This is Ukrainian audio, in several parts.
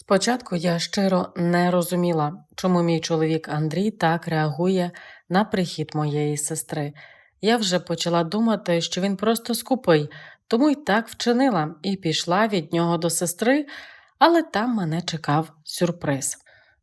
Спочатку я щиро не розуміла, чому мій чоловік Андрій так реагує на прихід моєї сестри. Я вже почала думати, що він просто скупий, тому й так вчинила і пішла від нього до сестри, але там мене чекав сюрприз.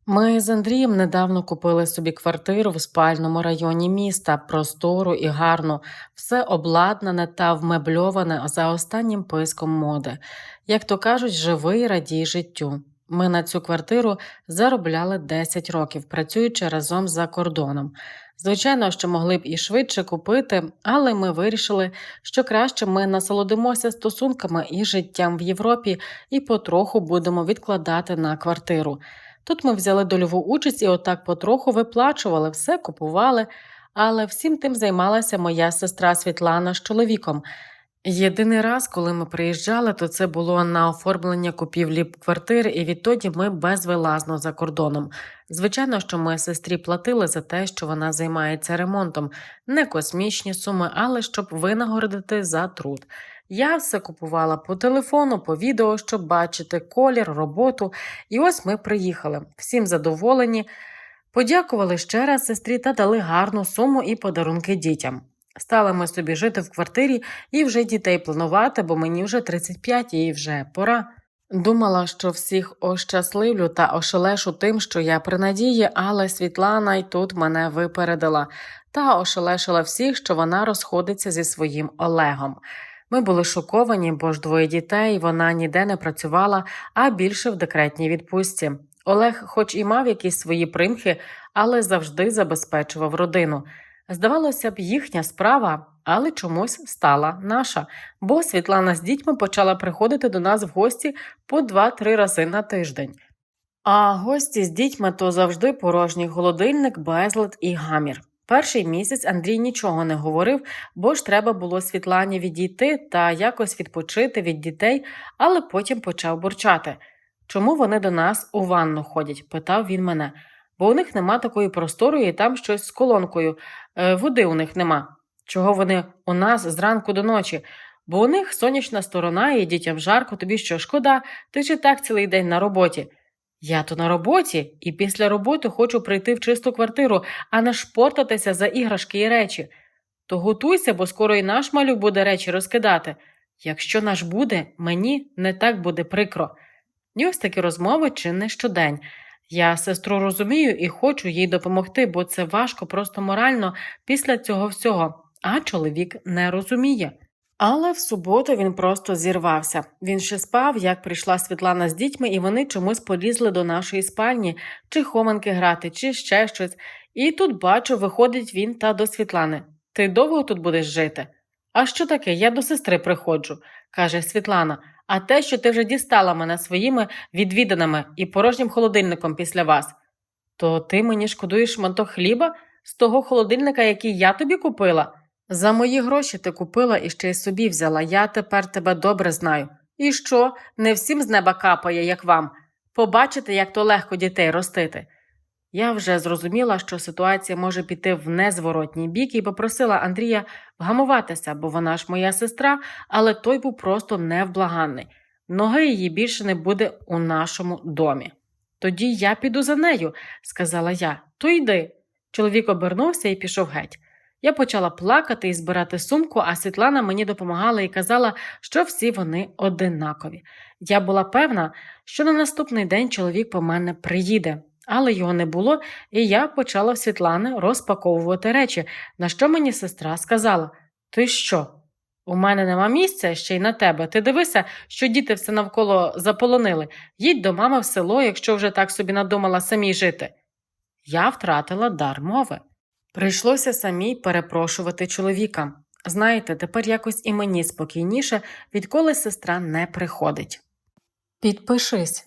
Ми з Андрієм недавно купили собі квартиру в спальному районі міста, простору і гарну, все обладнане та вмебльоване за останнім писком моди. Як то кажуть, живий радій життю. Ми на цю квартиру заробляли 10 років, працюючи разом за кордоном. Звичайно, що могли б і швидше купити, але ми вирішили, що краще ми насолодимося стосунками і життям в Європі і потроху будемо відкладати на квартиру. Тут ми взяли дольову участь і отак потроху виплачували, все купували, але всім тим займалася моя сестра Світлана з чоловіком. Єдиний раз, коли ми приїжджали, то це було на оформлення купівлі квартири, і відтоді ми безвилазно за кордоном. Звичайно, що ми сестрі платили за те, що вона займається ремонтом, не космічні суми, але щоб винагородити за труд. Я все купувала по телефону, по відео, щоб бачити колір, роботу. І ось ми приїхали. Всім задоволені. Подякували ще раз сестрі та дали гарну суму і подарунки дітям. Стали ми собі жити в квартирі і вже дітей планувати, бо мені вже 35 і вже пора. Думала, що всіх ощасливлю та ошелешу тим, що я при надії, але Світлана й тут мене випередила та ошелешила всіх, що вона розходиться зі своїм Олегом. Ми були шоковані, бо ж двоє дітей, вона ніде не працювала, а більше в декретній відпустці. Олег, хоч і мав якісь свої примхи, але завжди забезпечував родину. Здавалося б, їхня справа, але чомусь стала наша, бо Світлана з дітьми почала приходити до нас в гості по 2-3 рази на тиждень. А гості з дітьми то завжди порожній холодильник, безлад і гамір. Перший місяць Андрій нічого не говорив, бо ж треба було Світлані відійти та якось відпочити від дітей, але потім почав бурчати. Чому вони до нас у ванну ходять? питав він мене. Бо у них нема такої просторої, і там щось з колонкою, е, води у них нема. Чого вони у нас зранку до ночі? Бо у них сонячна сторона і дітям жарко, тобі що шкода, ти ж і так цілий день на роботі. Я то на роботі, і після роботи хочу прийти в чисту квартиру, а не шпортатися за іграшки і речі. То готуйся, бо скоро і наш малюк буде речі розкидати. Якщо наш буде, мені не так буде прикро. І ось такі розмови чи не щодень. Я сестру розумію і хочу їй допомогти, бо це важко просто морально після цього всього, а чоловік не розуміє. Але в суботу він просто зірвався. Він ще спав, як прийшла Світлана з дітьми, і вони чомусь полізли до нашої спальні, чи хованки грати, чи ще щось. І тут бачу, виходить він та до Світлани. Ти довго тут будеш жити? А що таке? Я до сестри приходжу, каже Світлана. А те, що ти вже дістала мене своїми відвіданими і порожнім холодильником після вас. То ти мені шкодуєш шматок хліба з того холодильника, який я тобі купила? За мої гроші ти купила і ще й собі взяла. Я тепер тебе добре знаю. І що? Не всім з неба капає, як вам. Побачите, як то легко дітей ростити. Я вже зрозуміла, що ситуація може піти в незворотній бік і попросила Андрія вгамуватися, бо вона ж моя сестра, але той був просто невблаганний. Ноги її більше не буде у нашому домі. Тоді я піду за нею, сказала я. То йди. Чоловік обернувся і пішов геть. Я почала плакати і збирати сумку, а Світлана мені допомагала і казала, що всі вони одинакові. Я була певна, що на наступний день чоловік по мене приїде, але його не було, і я почала в Світлани розпаковувати речі, на що мені сестра сказала: Ти що? У мене нема місця ще й на тебе. Ти дивися, що діти все навколо заполонили. Їдь до мами в село, якщо вже так собі надумала самій жити. Я втратила дар мови. Прийшлося самій перепрошувати чоловіка. Знаєте, тепер якось і мені спокійніше, відколи сестра не приходить. Підпишись,